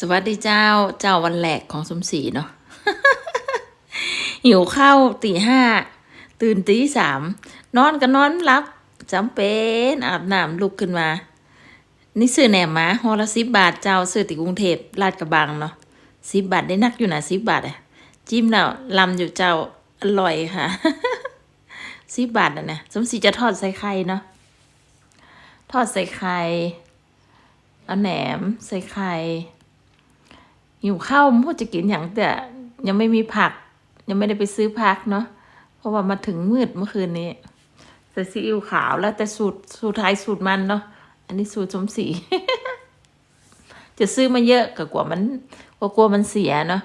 สวัสดีเจ้าเจ้าวันแหลกของสมศรีเนาะหิวข้าวตีห้า ตื่นตีสาม นอนก็นอนหลับจำเป็นอาบน้ำลุกขึ้นมา นี่ซื้อแหนมมาฮอละสิบบาทเจ้าซื้อติกรุงเทพลาดกระบังเนาะสิบบาทได้นักอยู่นะสิบบาทอะจิ้มแล้วลำอยู่เจ้าอร่อยค่ะสิบบาทอะนะสมศรีจะทอดใส่ไข่เนาะทอดใส่ไข่เอาแหนมใส่ไข่ หิวข้าวมันพูดจะกินอย่างแต่ยังไม่มีผัก ยังไม่ได้ไปซื้อผักเนาะเพราะว่ามาถึงมืดเมื่อคืนนี้ใส่ซีอิ๊วขาวแล้วแต่สูตรสูตรไทยสูตรมันเนาะอันนี้สูตรสมศรีจะซื้อมาเยอะก็กลัวมันก็กลัวมันเสียเนาะ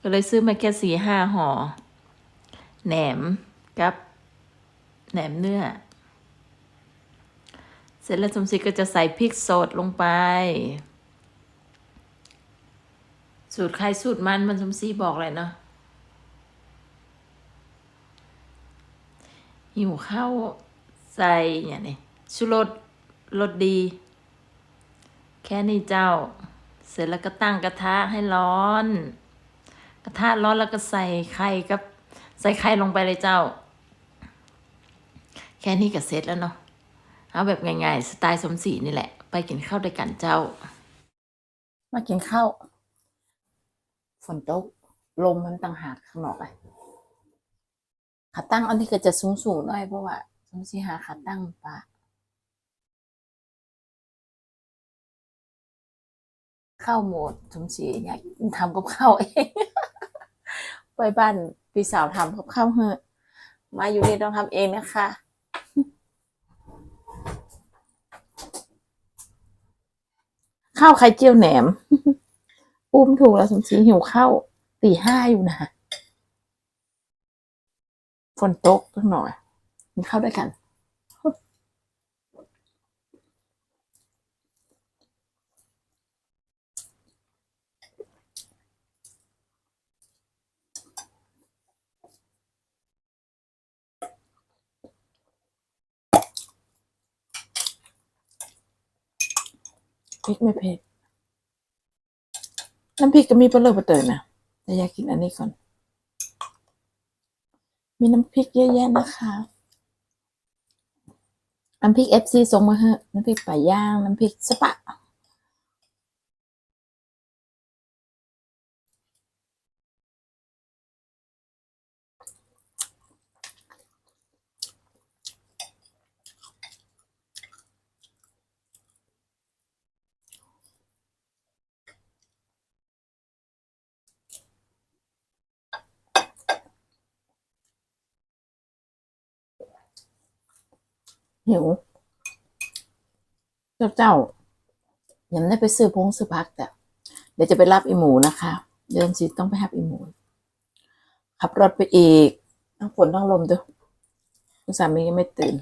ก็เลยซื้อมาแค่สี่ห้าห่อแหนมกับแหนมเนื้อ เสร็จแล้วสมศรีก็จะใส่พริกสดลงไป สูตรใครสูตรมันมันสมศรีบอกเลยเนาะหิวข้าวใส่อย่างนี้ชูรสรสดี แค่นี้เจ้า เสร็จแล้วก็ตั้งกระทะให้ร้อน กระทะร้อนแล้วก็ใส่ไข่กับ ใส่ไข่ลงไปเลยเจ้า แค่นี้ก็เสร็จแล้วเนาะเอาแบบง่ายๆสไตล์สมศรีนี่แหละ ไปกินข้าวด้วยกันเจ้า มากินข้าว ฝนตกลมมันต่างหากข้างนอกเลยขาตั้งอันนี้ก็จะสูงสูงหน่อยเพราะว่าสมศรีหาขาตั้งปะข้าวหมดสมศรีอยากทำกับข้าวเองไปบ้านพี่สาวทำกับข้าวเฮอะ มาอยู่นี่ต้องทำเองนะคะข้าวไข่เจียวแหนม ปุ้มถูกแล้วสมศรีหิวข้าวตีห้าอยู่นะฝนตกสักหน่อยกินข้าวด้วยกันพริกไม่เผ็ด น้ำพริกก็มีเปลือกเปเตยนะแต่อยากกินอันนี้ก่อน มีน้ำพริกเยอะแยะนะคะน้ำพริกเอฟซีส่งมาเถอะน้ำพริกป่าย่าง น้ำพริกสปะ หิว เจ้าเจ้ายังได้ไปซื้อพงซื้อพักแต่เดี๋ยวจะไปรับอีหมูนะคะ เดินสิต้องไปรับอีหมู ขับรถไปอีกทั้งฝนทั้งลมด้วยคุณสามียังไม่ตื่น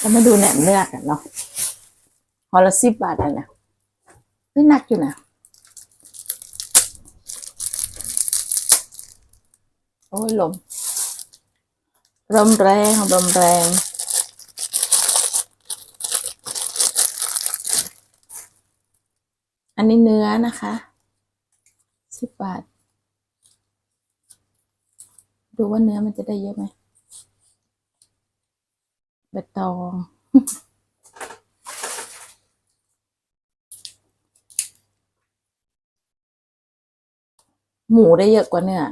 เรามาดูแหนมเนื้อกันเนาะพอละสิบบาทเลยนะนี่หนักอยู่นะโอ้ยลมลมแรงลมแรงอันนี้เนื้อนะคะสิบบาท ดูว่าเนื้อมันจะได้เยอะไหม ใบตองหมูได้เยอะกว่าเนื้อ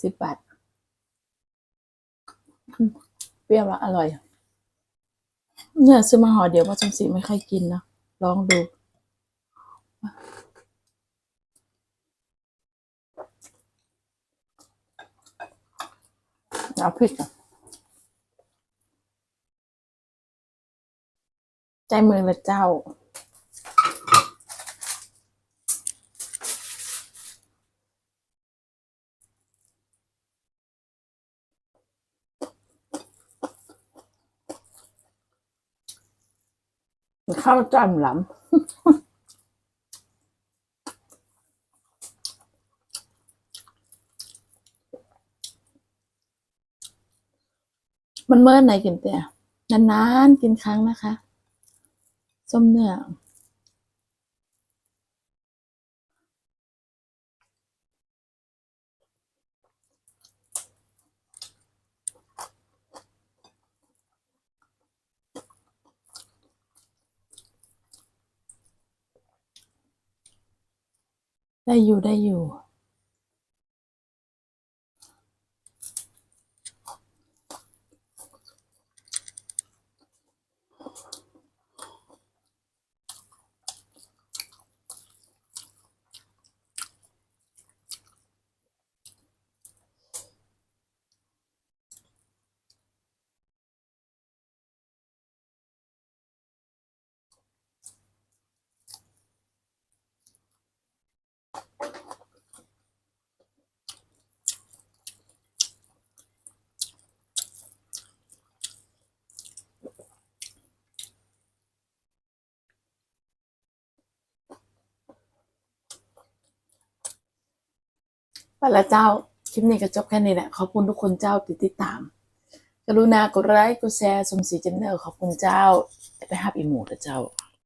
สิบบาท เปรี้ยวแล้วอร่อย เนื้อซื้อมาห่อเดียวว่าจำสีไม่ค่อยกินนะลองดู เอาพริกก่อน ใจมือละเจ้า ข้าวจำหลำมันเมื่อไหนกินเตี่ยนานๆกินครั้งนะคะ ส้มเนื้อได้อยู่ได้อยู่ ไปและเจ้า คลิปนี้ก็จบแค่นี้แหละ ขอบคุณทุกคนเจ้าติดติดตาม กรุณากดไลค์กดแชร์สมศรีเจำเนอร์ขอบคุณเจ้า ไปห้าอีหมูเถอะเจ้า